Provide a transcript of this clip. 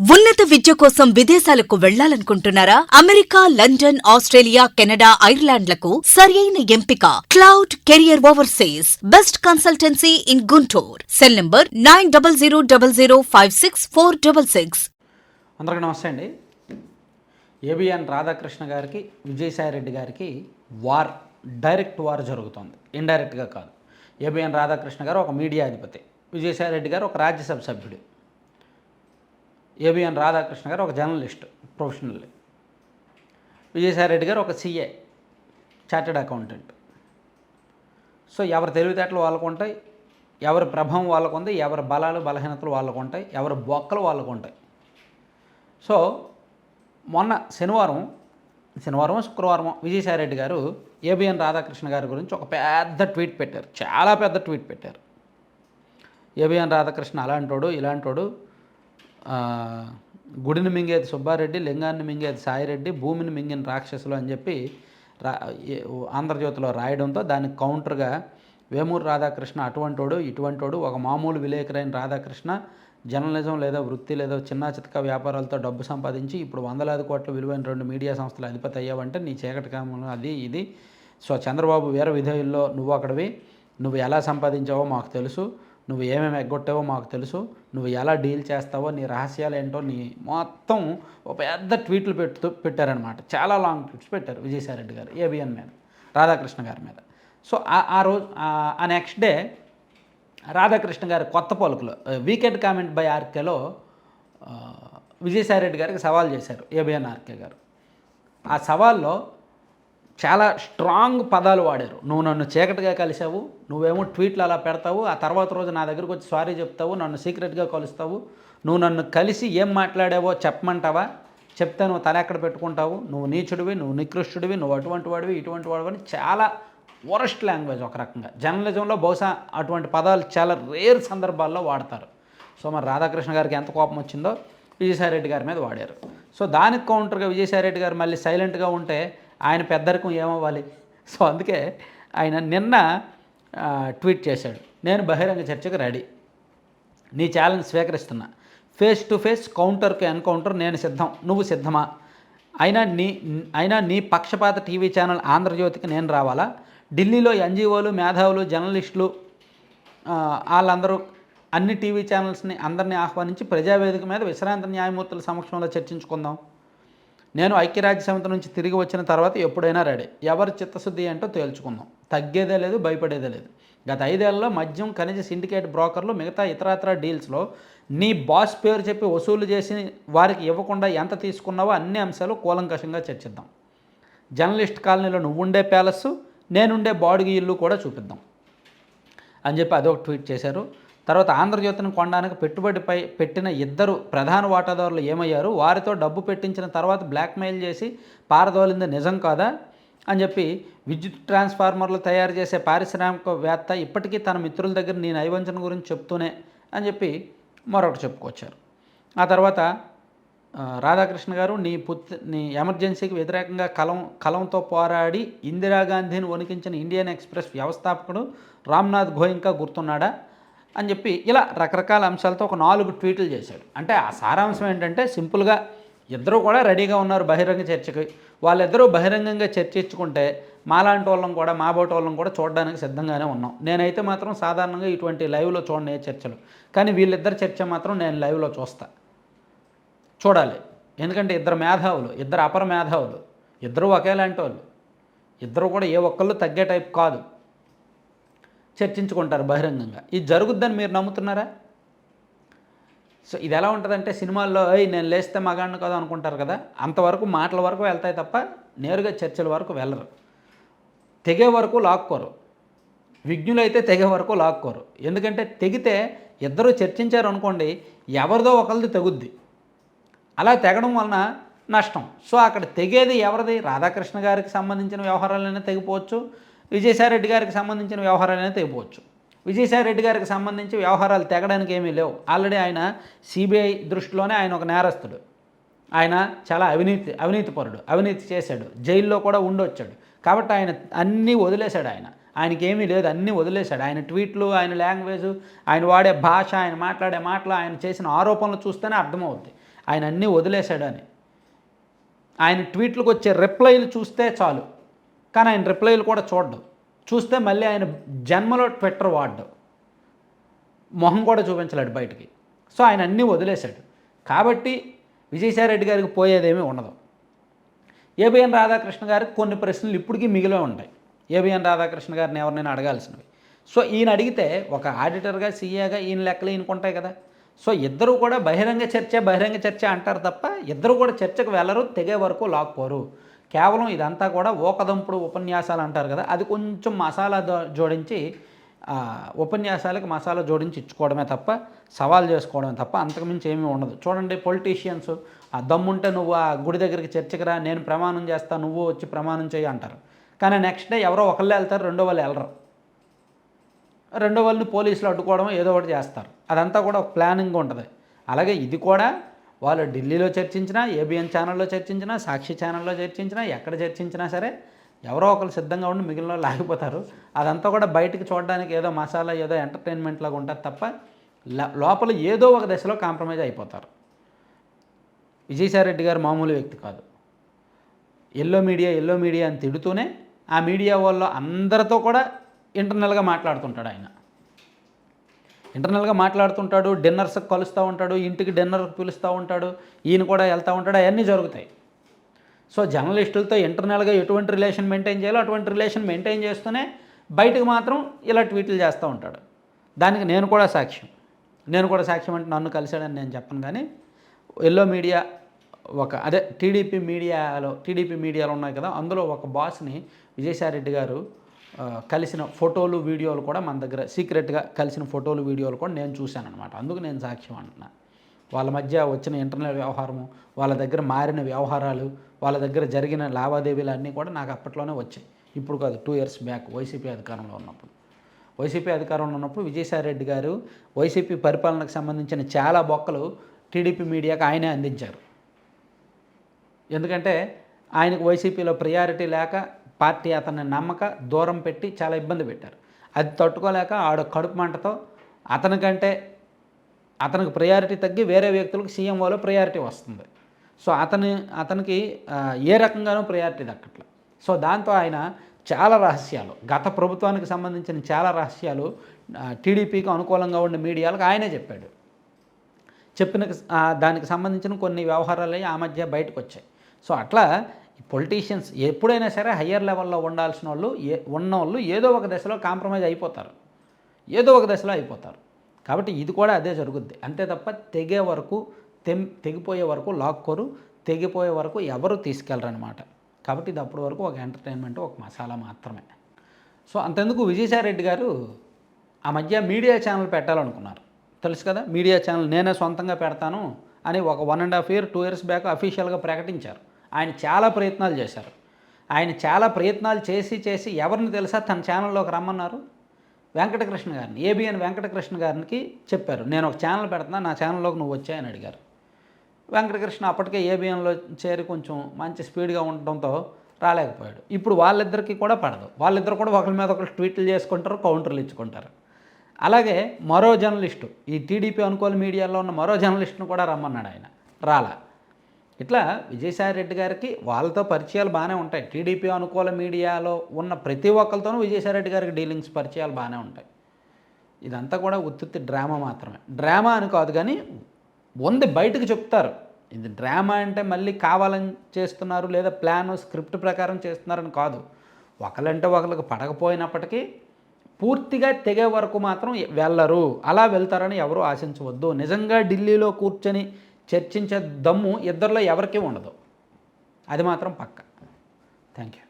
ఉన్నత విద్య కోసం విదేశాలకు వెళ్ళాలనుకుంటున్నారా? అమెరికా లండన్ ఆస్ట్రేలియా కెనడా ఐర్లాండ్లకు సరియైన ఎంపిక. Cloud career overseas. Best consultancy in Guntur. Cell number nine double zero double zero five six four double six. అందరికీ నమస్తే అండి. ఏబిఎన్ రాధాకృష్ణ గారికి విజయసాయిరెడ్డి గారికి వార్ డైరెక్ట్ వార్ జరుగుతోంది. ఇండైరెక్ట్గా కాదు. ఏబిఎన్ రాధాకృష్ణ గారు ఒక మీడియా అధిపతి. విజయసాయిరెడ్డి గారు ఒక రాజ్యసభ సభ్యుడు. ఏబిఎన్ రాధాకృష్ణ గారు ఒక జర్నలిస్ట్ ప్రొఫెషనల్ విజయసాయిరెడ్డి గారు ఒక సీఏ చార్టెడ్ అకౌంటెంట్ సో ఎవరి తెలివితేటలు వాళ్ళకు ఉంటాయి ఎవరి ప్రభావం వాళ్ళకు ఉంది ఎవరి బలాలు బలహీనతలు వాళ్ళకు ఉంటాయి ఎవరి బొక్కలు వాళ్ళకు ఉంటాయి. సో మొన్న శనివారం శనివారం శుక్రవారం విజయసాయిరెడ్డి గారు ఏబిఎన్ రాధాకృష్ణ గారి గురించి ఒక పెద్ద ట్వీట్ పెట్టారు. చాలా పెద్ద ట్వీట్ పెట్టారు. ఏబిఎన్ రాధాకృష్ణ అలాంటోడు ఇలాంటోడు గుడిని మింగేది సుబ్బారెడ్డి లింగాన్ని మింగేది సాయిరెడ్డి భూమిని మింగిన రాక్షసులు అని చెప్పి రా ఆంధ్రజ్యోతిలో రాయడంతో దానికి కౌంటర్గా వేమూరు రాధాకృష్ణ అటువంటోడు ఇటువంటోడు ఒక మామూలు విలేకరైన రాధాకృష్ణ జర్నలిజం లేదా వృత్తి లేదా చిన్న చితక వ్యాపారాలతో డబ్బు సంపాదించి ఇప్పుడు వందలాది కోట్ల విలువైన రెండు మీడియా సంస్థలు అధిపతి అయ్యావంటే నీ చీకటి కామం అది ఇది. సో చంద్రబాబు వీర విధేయుల్లో నువ్వు అక్కడివి. నువ్వు ఎలా సంపాదించావో మాకు తెలుసు. నువ్వు ఏమేమి ఎగ్గొట్టావో మాకు తెలుసు. నువ్వు ఎలా డీల్ చేస్తావో నీ రహస్యాలు ఏంటో నీ మొత్తం ఒక పెద్ద ట్వీట్లు పెట్టు పెట్టారనమాట చాలా లాంగ్ ట్వీట్స్ పెట్టారు విజయసాయిరెడ్డి గారు ఏబిఎన్ మీద రాధాకృష్ణ గారి మీద. సో ఆ- రోజు ఆ- నెక్స్ట్ డే రాధాకృష్ణ గారి కొత్త పలుకులో వీకెండ్ కామెంట్ బై ఆర్కేలో విజయసాయిరెడ్డి గారికి సవాల్ చేశారు ఏబిఎన్ ఆర్కే గారు. ఆ సవాల్లో చాలా స్ట్రాంగ్ పదాలు వాడారు. నువ్వు నన్ను చీకటిగా కలిసావు నువ్వేమో ట్వీట్లు అలా పెడతావు ఆ తర్వాత రోజు నా దగ్గరకు వచ్చి సారీ చెప్తావు నన్ను సీక్రెట్గా కలుస్తావు నువ్వు నన్ను కలిసి ఏం మాట్లాడావో చెప్పమంటావా? చెప్తే నువ్వు తల ఎక్కడ పెట్టుకుంటావు? నువ్వు నీచుడివి నువ్వు నికృష్టుడివి నువ్వు అటువంటి వాడివి ఇటువంటి వాడివి అని చాలా వరస్ట్ లాంగ్వేజ్ ఒక రకంగా. జర్నలిజంలో బహుశా అటువంటి పదాలు చాలా రేర్ సందర్భాల్లో వాడతారు. సో మరి రాధాకృష్ణ గారికి ఎంత కోపం వచ్చిందో విజయసాయిరెడ్డి గారి మీద వాడారు. సో దానికి కౌంటర్గా విజయసాయిరెడ్డి గారు మళ్ళీ సైలెంట్గా ఉంటే ఆయన పెద్దరికం ఏమవ్వాలి? సో అందుకే ఆయన నిన్న ట్వీట్ చేశాడు. నేను బహిరంగ చర్చకు రెడీ. నీ ఛాలెంజ్ స్వీకరిస్తున్నా. ఫేస్ టు ఫేస్ కౌంటర్కి ఎన్కౌంటర్ నేను సిద్ధం. నువ్వు సిద్ధమా? అయినా నీ అయినా నీ పక్షపాత టీవీ ఛానల్ ఆంధ్రజ్యోతికి నేను రావాలా? ఢిల్లీలో ఎన్జిఓలు మేధావులు జర్నలిస్టులు వాళ్ళందరూ అన్ని టీవీ ఛానల్స్ని అందరినీ ఆహ్వానించి ప్రజావేదిక మీద విశ్రాంత న్యాయమూర్తుల సమక్షంలో చర్చించుకుందాం. నేను ఐక్యరాజ్య సమితి నుంచి తిరిగి వచ్చిన తర్వాత ఎప్పుడైనా రెడీ. ఎవరి చిత్తశుద్ధి ఏంటో తేల్చుకుందాం. తగ్గేదే లేదు భయపడేదే లేదు. గత ఐదేళ్ళలో మద్యం ఖనిజ సిండికేట్ బ్రోకర్లు మిగతా ఇతరత్ర డీల్స్లో నీ బాస్ పేరు చెప్పి వసూలు చేసి వారికి ఇవ్వకుండా ఎంత తీసుకున్నావో అన్ని అంశాలు కూలంకషంగా చర్చిద్దాం. జర్నలిస్ట్ కాలనీలో నువ్వుండే ప్యాలెస్ నేనుండే బాడుగి ఇల్లు కూడా చూపిద్దాం. అని చెప్పి అదొక ట్వీట్ చేశారు. తర్వాత ఆంధ్రజ్యోతిని కొనడానికి పెట్టుబడిపై పెట్టిన ఇద్దరు ప్రధాన వాటాదారులు ఏమయ్యారు? వారితో డబ్బు పెట్టించిన తర్వాత బ్లాక్మెయిల్ చేసి పారదోలింది నిజం కాదా? అని చెప్పి విద్యుత్ ట్రాన్స్ఫార్మర్లు తయారు చేసే పారిశ్రామికవేత్త ఇప్పటికీ తన మిత్రుల దగ్గర నీ నైవంచన గురించి చెప్తూనే అని చెప్పి మరొకటి చెప్పుకొచ్చారు. ఆ తర్వాత రాధాకృష్ణ గారు నీ పుత్ నీ ఎమర్జెన్సీకి వ్యతిరేకంగా కలం కలంతో పోరాడి ఇందిరాగాంధీని వణికించిన ఇండియన్ ఎక్స్ప్రెస్ వ్యవస్థాపకుడు రామ్నాథ్ గోయింకా గుర్తున్నాడా? అని చెప్పి ఇలా రకరకాల అంశాలతో ఒక నాలుగు ట్వీట్లు చేశాడు. అంటే ఆ సారాంశం ఏంటంటే సింపుల్గా ఇద్దరు కూడా రెడీగా ఉన్నారు బహిరంగ చర్చకి. వాళ్ళిద్దరూ బహిరంగంగా చర్చించుకుంటే మాలాంటి వాళ్ళం కూడా మా బోటి వాళ్ళం కూడా చూడడానికి సిద్ధంగానే ఉన్నాం. నేనైతే మాత్రం సాధారణంగా ఇటువంటి లైవ్లో చూడనే చర్చలు. కానీ వీళ్ళిద్దరి చర్చ మాత్రం నేను లైవ్లో చూస్తా. చూడాలి. ఎందుకంటే ఇద్దరు మేధావులు ఇద్దరు అపర మేధావులు ఇద్దరు ఒకేలాంటి వాళ్ళు. ఇద్దరు కూడా ఏ ఒక్కళ్ళు తగ్గే టైప్ కాదు. చర్చించుకుంటారు బహిరంగంగా. ఇది జరుగుద్దని మీరు నమ్ముతున్నారా? సో ఇది ఎలా ఉంటుందంటే సినిమాల్లో అయ్యి నేను లేస్తే మగాడిని కదా అనుకుంటారు కదా అంతవరకు మాటల వరకు వెళ్తాయి తప్ప నేరుగా చర్చల వరకు వెళ్ళరు. తెగే వరకు లాక్కోరు. విజ్ఞులైతే తెగే వరకు లాక్కోరు. ఎందుకంటే తెగితే ఇద్దరు చర్చించారు అనుకోండి ఎవరిదో ఒకరిది తెగుద్ది. అలా తెగడం వలన నష్టం. సో అక్కడ తెగేది ఎవరిది? రాధాకృష్ణ గారికి సంబంధించిన వ్యవహారాలైనా తెగిపోవచ్చు. విజయసాయిరెడ్డి గారికి సంబంధించిన వ్యవహారాలైనా తెగిపోవచ్చు. విజయసాయిరెడ్డి గారికి సంబంధించి వ్యవహారాలు తెగడానికి ఏమీ లేవు. ఆల్రెడీ ఆయన సిబిఐ దృష్టిలోనే ఆయన ఒక నేరస్తుడు. ఆయన చాలా అవినీతి అవినీతిపరుడు అవినీతి చేశాడు. జైల్లో కూడా ఉండొచ్చాడు. కాబట్టి ఆయన అన్నీ వదిలేశాడు ఆయన. ఆయనకి ఏమీ లేదు అన్నీ వదిలేశాడు. ఆయన ట్వీట్లు ఆయన లాంగ్వేజ్ ఆయన వాడే భాష ఆయన మాట్లాడే మాటలు ఆయన చేసిన ఆరోపణలు చూస్తేనే అర్థమవుద్ది. ఆయన అన్నీ వదిలేశాడు అని. ఆయన ట్వీట్లకు వచ్చే రిప్లైలు చూస్తే చాలు. కానీ ఆయన రిప్లైలు కూడా చూడడం. చూస్తే మళ్ళీ ఆయన జన్మలో ట్విట్టర్ వాడ్డు. మొహం కూడా చూపించలేడు బయటికి. సో ఆయన అన్నీ వదిలేశాడు. కాబట్టి విజయసాయిరెడ్డి గారికి పోయేదేమీ ఉండదు. ఏబిఎన్ రాధాకృష్ణ గారికి కొన్ని ప్రశ్నలు ఇప్పటికీ మిగిలే ఉంటాయి. ఏబిఎన్ రాధాకృష్ణ గారిని ఎవరినైనా అడగాల్సినవి. సో ఈయన అడిగితే ఒక ఆడిటర్గా సీఏగా ఈయన లెక్కలు ఈయనకుంటాయి కదా. సో ఇద్దరు కూడా బహిరంగ చర్చ బహిరంగ చర్చ అంటారు తప్ప ఇద్దరు కూడా చర్చకు వెళ్ళరు తెగే వరకు లాక్కోరు. కేవలం ఇదంతా కూడా ఓకదంపుడు ఉపన్యాసాలు అంటారు కదా అది కొంచెం మసాలా దో- జోడించి ఉపన్యాసాలకు మసాలా జోడించి ఇచ్చుకోవడమే తప్ప సవాల్ చేసుకోవడమే తప్ప అంతకుమించి ఏమీ ఉండదు. చూడండి పొలిటీషియన్స్ ఆ దమ్ముంటే నువ్వు ఆ గుడి దగ్గరికి చర్చకరా నేను ప్రమాణం చేస్తా నువ్వు వచ్చి ప్రమాణం చేయి అంటారు. కానీ నెక్స్ట్ డే ఎవరో ఒకళ్ళు వెళ్తారు రెండో వాళ్ళు వెళ్ళరు. రెండో వాళ్ళని పోలీసులు అడ్డుకోవడం ఏదో ఒకటి చేస్తారు. అదంతా కూడా ఒక ప్లానింగ్ ఉంటుంది. అలాగే ఇది కూడా వాళ్ళు ఢిల్లీలో చర్చించినా ఏబిఎన్ ఛానల్లో చర్చించినా సాక్షి ఛానల్లో చర్చించినా ఎక్కడ చర్చించినా సరే ఎవరో ఒకరు సిద్ధంగా ఉండి మిగిలిన వాళ్ళు లాగిపోతారు అదంతా కూడా బయటికి చూడడానికి ఏదో మసాలా ఏదో ఎంటర్టైన్మెంట్ లాగా ఉంటుంది తప్ప లోపల ఏదో ఒక దశలో కాంప్రమైజ్ అయిపోతారు. విజయసాయిరెడ్డి గారు మామూలు వ్యక్తి కాదు. ఎల్లో మీడియా ఎల్లో మీడియా అని తిడుతూనే ఆ మీడియా వాళ్ళు అందరితో కూడా ఇంటర్నల్గా మాట్లాడుతుంటాడు ఆయన. ఇంటర్నల్గా మాట్లాడుతుంటాడు డిన్నర్స్ కలుస్తూ ఉంటాడు ఇంటికి డిన్నర్కి పిలుస్తూ ఉంటాడు ఈయన కూడా వెళ్తూ ఉంటాడు అవన్నీ జరుగుతాయి. సో జర్నలిస్టులతో ఇంటర్నల్గా ఎటువంటి రిలేషన్ మెయింటైన్ చేయాలో అటువంటి రిలేషన్ మెయింటైన్ చేస్తూనే బయటకు మాత్రం ఇలా ట్వీట్లు చేస్తూ ఉంటాడు. దానికి నేను కూడా సాక్ష్యం. నేను కూడా సాక్ష్యం అంటే నన్ను కలిశాడని నేను చెప్పను కానీ ఎల్లో మీడియా ఒక అదే టీడీపీ మీడియాలో టీడీపీ మీడియాలో ఉన్నాయి కదా అందులో ఒక బాస్ని విజయసాయిరెడ్డి గారు కలిసిన ఫోటోలు వీడియోలు కూడా మన దగ్గర సీక్రెట్గా కలిసిన ఫోటోలు వీడియోలు కూడా నేను చూశాను అనమాట అందుకు నేను సాక్ష్యం అంటున్నా. వాళ్ళ మధ్య వచ్చిన ఇంటర్నల్ వ్యవహారము వాళ్ళ దగ్గర మారిన వ్యవహారాలు వాళ్ళ దగ్గర జరిగిన లావాదేవీలు అన్నీ కూడా నాకు అప్పట్లోనే వచ్చాయి. ఇప్పుడు కాదు టూ ఇయర్స్ బ్యాక్ వైసీపీ అధికారంలో ఉన్నప్పుడు. వైసీపీ అధికారంలో ఉన్నప్పుడు విజయసాయి రెడ్డి గారు వైసీపీ పరిపాలనకు సంబంధించిన చాలా బొక్కలు టీడీపీ మీడియాకు ఆయనే అందించారు. ఎందుకంటే ఆయనకు వైసీపీలో ప్రయారిటీ లేక పార్టీ అతన్ని నమ్మక దూరం పెట్టి చాలా ఇబ్బంది పెట్టారు. అది తట్టుకోలేక ఆడ కడుపు మంటతో అతనికంటే అతనికి ప్రయారిటీ తగ్గి వేరే వ్యక్తులకు సీఎంఓలో ప్రయారిటీ వస్తుంది. సో అతని అతనికి ఏ రకంగానూ ప్రయారిటీ దక్కట్ల. సో దాంతో ఆయన చాలా రహస్యాలు గత ప్రభుత్వానికి సంబంధించిన చాలా రహస్యాలు టీడీపీకి అనుకూలంగా ఉండే మీడియాలకు ఆయనే చెప్పాడు. చెప్పిన దానికి సంబంధించిన కొన్ని వ్యవహారాలు ఆ మధ్య బయటకు వచ్చాయి సో అట్లా పొలిటీషియన్స్ ఎప్పుడైనా సరే హయ్యర్ లెవెల్లో ఉండాల్సిన వాళ్ళు ఏ ఉన్న వాళ్ళు ఏదో ఒక దశలో కాంప్రమైజ్ అయిపోతారు. ఏదో ఒక దశలో అయిపోతారు. కాబట్టి ఇది కూడా అదే జరుగుద్ది. అంతే తప్ప తెగే వరకు తెం తెగిపోయే వరకు లాక్కోరు తెగిపోయే వరకు ఎవరు తీసుకెళ్ళరనమాట కాబట్టి ఇది అప్పటి వరకు ఒక ఎంటర్టైన్మెంట్ ఒక మసాలా మాత్రమే. సో అంతెందుకు విజయసాయిరెడ్డి గారు ఆ మధ్య మీడియా ఛానల్ పెట్టాలనుకున్నారు. తెలుసు కదా మీడియా ఛానల్ నేనే సొంతంగా పెడతాను అని ఒక one and half year two years back అఫీషియల్గా ప్రకటించారు. ఆయన చాలా ప్రయత్నాలు చేశారు. ఆయన చాలా ప్రయత్నాలు చేసి చేసి ఎవరిని తెలుసా తన ఛానల్లోకి రమ్మన్నారు? వెంకటకృష్ణ గారిని. ఏబిఎన్ వెంకటకృష్ణ గారికి చెప్పారు. నేను ఒక ఛానల్ పెడుతున్నా నా ఛానల్లోకి నువ్వు వచ్చాయని అడిగారు. వెంకటకృష్ణ అప్పటికే ఏబిఎన్లో చేరి కొంచెం మంచి స్పీడ్గా ఉండడంతో రాలేకపోయాడు. ఇప్పుడు వాళ్ళిద్దరికీ కూడా పడదు. వాళ్ళిద్దరు కూడా ఒకరి మీద ఒకరు ట్వీట్లు చేసుకుంటారు కౌంటర్లు ఇచ్చుకుంటారు. అలాగే మరో జర్నలిస్టు ఈ టీడీపీ అనుకూల మీడియాలో ఉన్న మరో జర్నలిస్టును కూడా రమ్మన్నాడు ఆయన. రాలా. ఇట్లా విజయసాయి రెడ్డి గారికి వాళ్ళతో పరిచయాలు బాగానే ఉంటాయి. టీడీపీ అనుకూల మీడియాలో ఉన్న ప్రతి ఒక్కరితోనూ విజయసాయి రెడ్డి గారికి డీలింగ్స్ పరిచయాలు బాగానే ఉంటాయి. ఇదంతా కూడా ఉత్తుత్తి డ్రామా మాత్రమే. డ్రామా అని కాదు కానీ ఉంది బయటకు చెప్తారు. ఇది డ్రామా అంటే మళ్ళీ కావాలని చేస్తున్నారు లేదా ప్లాన్ స్క్రిప్ట్ ప్రకారం చేస్తున్నారని కాదు. ఒకలంటే ఒకరికి పడకపోయినప్పటికీ పూర్తిగా తెగే వరకు మాత్రం వెళ్ళరు అలా వెళ్తారని ఎవరు ఆశించవద్దు. నిజంగా ఢిల్లీలో కూర్చొని చర్చించే దమ్ము ఇద్దరిలో ఎవరికీ ఉండదు. అది మాత్రం పక్క. Thank you